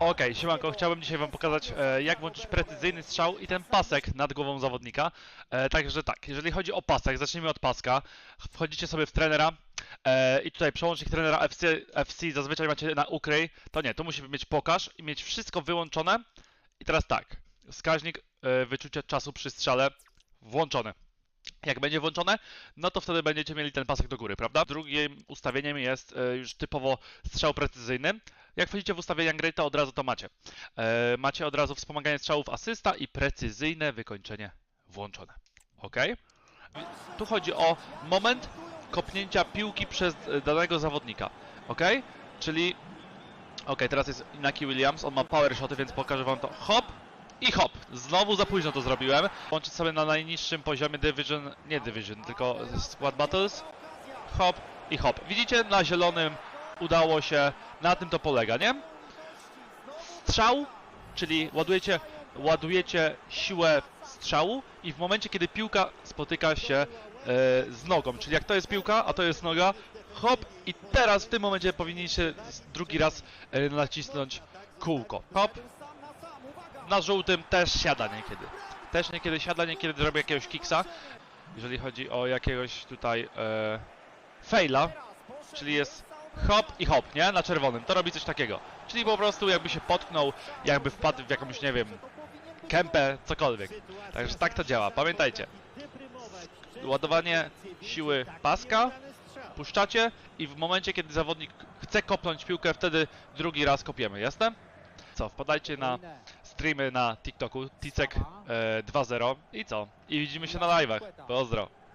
Okej, siemanko, chciałbym dzisiaj wam pokazać e, jak włączyć precyzyjny strzał i ten pasek nad głową zawodnika. E, także tak, jeżeli chodzi o pasek, zacznijmy od paska. Wchodzicie sobie w trenera e, i tutaj przełącznik trenera FC, FC zazwyczaj macie na ukryj. To nie, tu musi mieć pokaż i mieć wszystko wyłączone. I teraz tak, wskaźnik e, wyczucia czasu przy strzale włączony. Jak będzie włączone, no to wtedy będziecie mieli ten pasek do góry, prawda? Drugim ustawieniem jest e, już typowo strzał precyzyjny. Jak wchodzicie w ustawienia gry, to od razu to macie. E, macie od razu wspomaganie strzałów asysta i precyzyjne wykończenie włączone. Ok? Tu chodzi o moment kopnięcia piłki przez e, danego zawodnika. Ok? Czyli. Ok, teraz jest Inaki Williams, on ma power shoty, więc pokażę wam to. Hop i hop. Znowu za późno to zrobiłem. Łączyć sobie na najniższym poziomie Division, nie Division, tylko Squad Battles. Hop i hop. Widzicie, na zielonym udało się, na tym to polega, nie? Strzał, czyli ładujecie, ładujecie siłę strzału i w momencie, kiedy piłka spotyka się e, z nogą, czyli jak to jest piłka, a to jest noga, hop i teraz w tym momencie powinniście drugi raz e, nacisnąć kółko. Hop. Na żółtym też siada niekiedy. Też niekiedy siada, niekiedy robi jakiegoś kiksa. Jeżeli chodzi o jakiegoś tutaj e, faila, czyli jest hop i hop, nie? Na czerwonym. To robi coś takiego. Czyli po prostu jakby się potknął, jakby wpadł w jakąś, nie wiem, kępę, cokolwiek. Także tak to działa. Pamiętajcie. Ładowanie siły paska, puszczacie i w momencie, kiedy zawodnik chce kopnąć piłkę, wtedy drugi raz kopiemy. Jasne? Co, wpadajcie na streamy na TikToku, Ticek e, 2.0 i co? I widzimy się na live'ach. Pozdro.